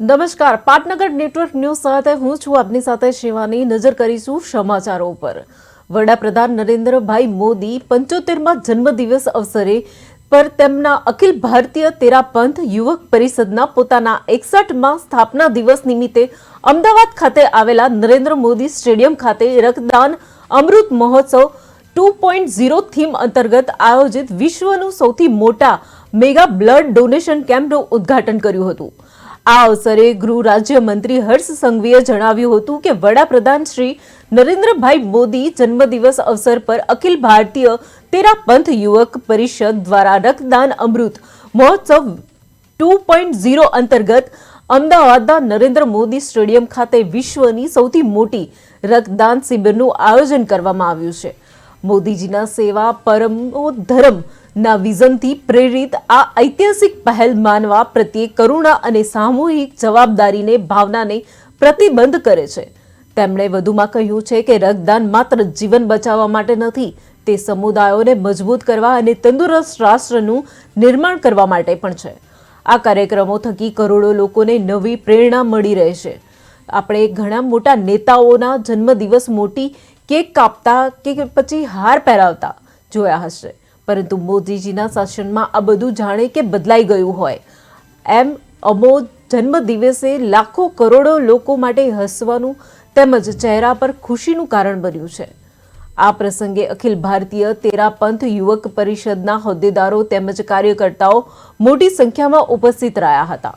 નમસ્કાર. પાટનગર network news સાથે હું છું આપની સાથે શિવાની. નજર કરીશું સમાચારો પર વડાપ્રધાન નરેન્દ્રભાઈ મોદી પંચોતેરમાં જન્મદિવસ અવસરે પર તેમના અખિલ ભારતીય તેરાપંથ યુવક પરિષદના પોતાના એકસઠમાં સ્થાપના દિવસ નિમિત્તે અમદાવાદ ખાતે આવેલા નરેન્દ્ર મોદી સ્ટેડિયમ ખાતે રક્તદાન Amrit Mahotsav two point zero theme અંતર્ગત આયોજિત વિશ્વનું સૌથી મોટા મેગા બ્લડ ડોનેશન કેમ્પનું ઉદ્ઘાટન કર્યું હતું. આ અવસરે ગૃહ રાજ્યમંત્રી હર્ષ સંઘવીએ જણાવ્યું હતું કે વડાપ્રધાન શ્રી નરેન્દ્રભાઈ મોદી જન્મદિવસ અવસર પર અખિલ ભારતીય તેરા પંથ યુવક પરિષદ દ્વારા રક્તદાન Amrit Mahotsav two point zero અંતર્ગત અમદાવાદના નરેન્દ્ર મોદી સ્ટેડિયમ ખાતે વિશ્વની સૌથી મોટી રક્તદાન શિબિરનું આયોજન કરવામાં આવ્યું છે. મોદીજીના સેવા પરમો ધર્મ ના વિઝનથી પ્રેરિત આ ઐતિહાસિક પહેલ માનવા પ્રત્યે કરુણા અને સામૂહિક જવાબદારીને ભાવનાને પ્રતિબંધ કરે છે. તેમણે વધુમાં કહ્યું છે કે રક્તદાન માત્ર જીવન બચાવવા માટે નથી, તે સમુદાયોને મજબૂત કરવા અને તંદુરસ્ત રાષ્ટ્રનું નિર્માણ કરવા માટે પણ છે. આ કાર્યક્રમો થકી કરોડો લોકોને નવી પ્રેરણા મળી રહેશે આપણે ઘણા મોટા નેતાઓના જન્મદિવસ મોટી કેક કાપતા કે પછી હાર પહેરાવતા જોયા હશે. પરંતુ મોદીજીના શાસનમાં આ બધું જાણે કે બદલાઈ ગયું હોય. એમ અમો જન્મદિવસે લાખો કરોડો લોકો માટે હસવાનું તેમજ ચહેરા પર ખુશીનું કારણ બન્યું છે. આ પ્રસંગે અખિલ ભારતીય તેરા પંથ યુવક પરિષદના હોદ્દેદારો તેમજ કાર્યકર્તાઓ મોટી સંખ્યામાં ઉપસ્થિત રહ્યા હતા.